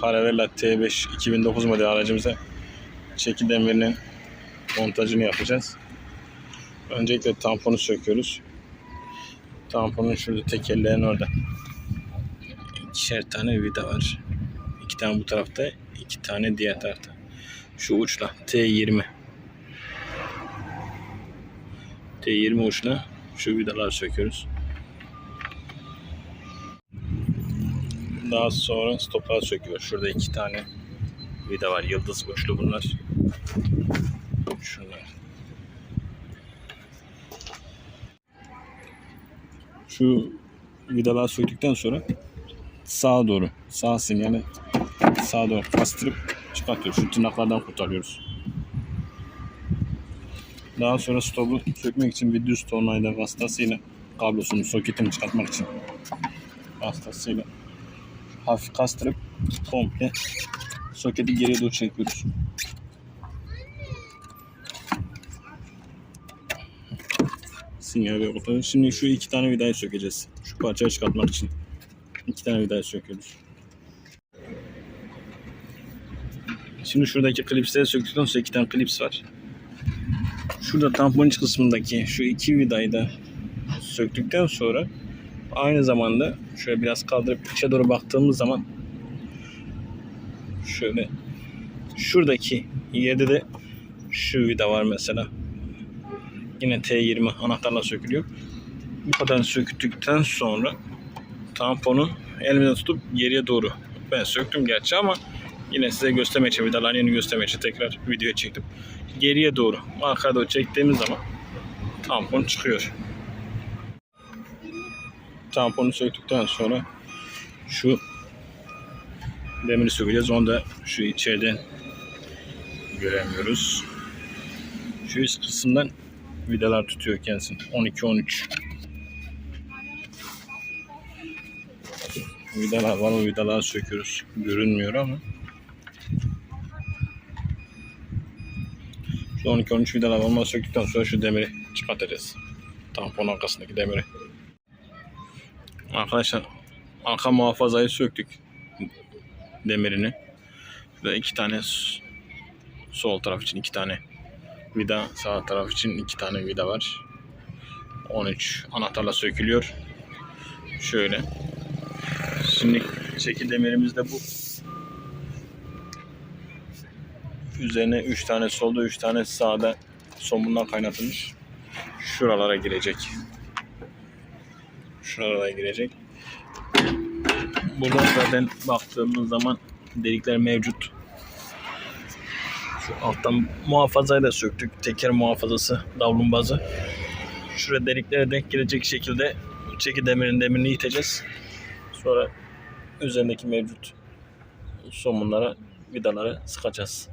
Caravella T5 2009 model aracımıza çeki demirinin montajını yapacağız. Öncelikle tamponu söküyoruz. Tamponun şurada tekerleğin orada. İkişer tane vida var. İki tane bu tarafta, iki tane diğer tarafta. Şu uçla T20. T20 uçla şu vidaları söküyoruz. Daha sonra stoplar söküyor. Şurada iki tane vida var. Yıldız uçlu bunlar. Şunlar. Şu vidalar söktükten sonra sağa doğru, sağ sinyali sağa doğru kastırıp çıkartıyoruz. Şu tırnaklardan kurtarıyoruz. Daha sonra stopu sökmek için bir düz tornavida vasıtasıyla kablosunu, soketini çıkartmak için vasıtasıyla hafif kastırıp komple soketi geriye doğru çekiyoruz. Sinyal kurtarıyoruz. Şimdi şu iki tane vidayı sökeceğiz. Şu parçayı çıkartmak için. iki tane vidayı söküyoruz. Şimdi şuradaki klipsleri söktükten sonra iki tane klips var. Şurada tampon iç kısmındaki şu iki vidayı da söktükten sonra aynı zamanda şöyle biraz kaldırıp içe doğru baktığımız zaman şöyle şuradaki yerde de şu vida var mesela. Yine T20 anahtarla sökülüyor. Bu kadar söktükten sonra tamponu elimde tutup geriye doğru ben söktüm gerçi ama yine size göstermek için vidaların yeni göstermek için tekrar videoya çektim. Geriye doğru arkaya doğru çektiğimiz zaman tampon çıkıyor. Tamponu söktükten sonra şu demiri sökeceğiz. Onu da şu içeriden göremiyoruz. Şu üst kısımdan vidalar tutuyor kendisini. 12-13 vidalar var. O vidaları söküyoruz. Görünmüyor ama. Şu 12-13 vidalar olmaz söktükten sonra şu demiri çıkartacağız. Tampon arkasındaki demiri. Arkadaşlar arka muhafazayı söktük. Demirini. Şurada iki tane sol taraf için iki tane vida, sağ taraf için iki tane vida var. 13 anahtarla sökülüyor. Şöyle. Şimdi şekil demirimiz de bu. Üzerine 3 tane solda 3 tane sağda somundan kaynatılmış. Şuralara girecek. Şuralara girecek. Burada zaten baktığımız zaman delikler mevcut. Şu alttan muhafazayı da söktük. Teker muhafazası, davlumbazı. Şuraya deliklere denk gelecek şekilde çeki demirin demirini iteceğiz. Sonra üzerindeki mevcut somunlara, vidalara sıkacağız.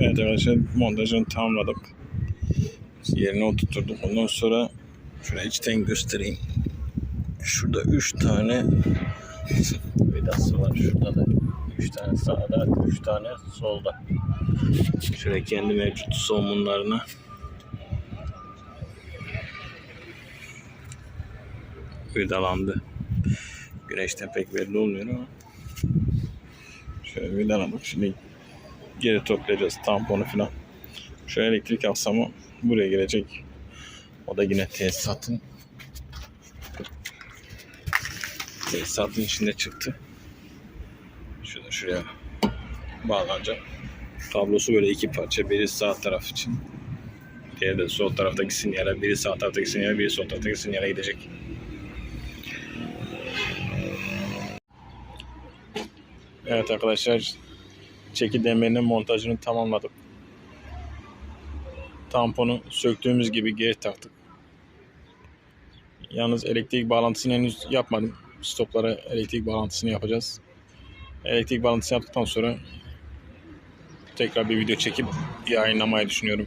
Evet arkadaşlar montajını tamamladık. Yerine oturtturduk. Ondan sonra şöyle içten göstereyim. Şurada 3 tane vidası var. Şurada da 3 tane sağda, 3 tane solda. Şöyle kendi mevcut somunlarını vidalandı. Güneşten pek belli olmuyor ama şöyle vidaladık. Şimdi geri toplayacağız tamponu falan. Şu elektrik aksamı buraya gelecek. O da yine tesisatın tesisatın içinde çıktı. Şurada şuraya bağlanacak. Kablosu böyle iki parça. Biri sağ taraf için. Diğeri de sol taraftaki sinyale. Biri sağ taraftaki sinyale, biri sol taraftaki sinyale gidecek. Evet arkadaşlar. Çeki demirinin montajını tamamladık. Tamponu söktüğümüz gibi geri taktık. Yalnız elektrik bağlantısını henüz yapmadım. Stoplara elektrik bağlantısını yapacağız. Elektrik bağlantısı yaptıktan sonra tekrar bir video çekip yayınlamayı düşünüyorum.